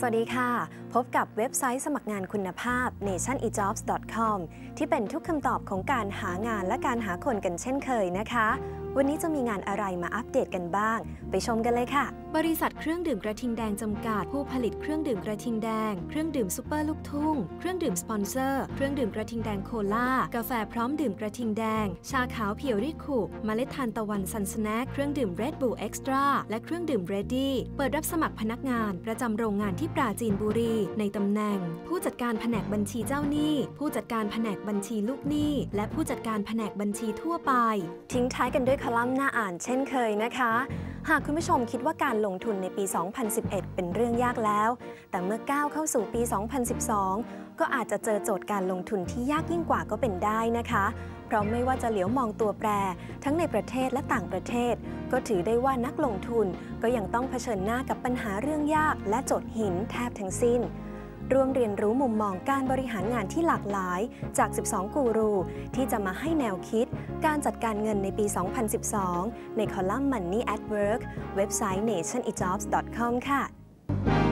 สวัสดีค่ะพบกับเว็บไซต์สมัครงานคุณภาพ nationejobs.com ที่เป็นทุกคำตอบของการหางานและการหาคนกันเช่นเคยนะคะ วันนี้จะมีงานอะไรมาอัปเดตกันบ้าง ไปชมกันเลยค่ะ บริษัทเครื่องดื่มกระทิงแดงจำกัด ผู้ผลิตเครื่องดื่มกระทิงแดง เครื่องดื่มซุปเปอร์ลูกทุ่ง เครื่องดื่มสปอนเซอร์ เครื่องดื่มกระทิงแดงโคลากาแฟพร้อมดื่มกระทิงแดง ชาขาวเพียวริคุเมล็ดทานตะวันซันสแน็คเครื่องดื่ม Red Bull Extra และเครื่องดื่ม Ready เปิดรับสมัครพนักงาน ประจำโรงงานที่ปราจีนบุรีในตำแหน่ง ผู้จัดการแผนกบัญชีเจ้าหนี้ ผู้จัดการแผนกบัญชีลูกหนี้ และผู้จัดการแผนกบัญชีทั่วไป ทิ้งท้ายกันด้วยคอลัมน์หน้าอ่านเช่นเคยนะคะ หากคุณผู้ชมคิดว่าการลงทุนในปี 2011 เป็นเรื่องยากแล้ว แต่เมื่อก้าวเข้าสู่ปี 2012 ก็อาจจะเจอโจทย์การลงทุนที่ยากยิ่งกว่าก็เป็นได้นะคะ เพราะไม่ว่าจะเหลียวมองตัวแปร ทั้งในประเทศและต่างประเทศ ก็ถือได้ว่านักลงทุนก็ยังต้องเผชิญหน้ากับปัญหาเรื่องยากและโจทย์หินแทบทั้งสิ้น ร่วมเรียนรู้มุมมองการบริหารงานที่หลากหลายจาก 12 กูรู ที่จะมาให้แนวคิด การจัดการเงินในปี 2012 ในคอลัมน์ Money at Work เว็บไซต์ nationejobs.com ค่ะ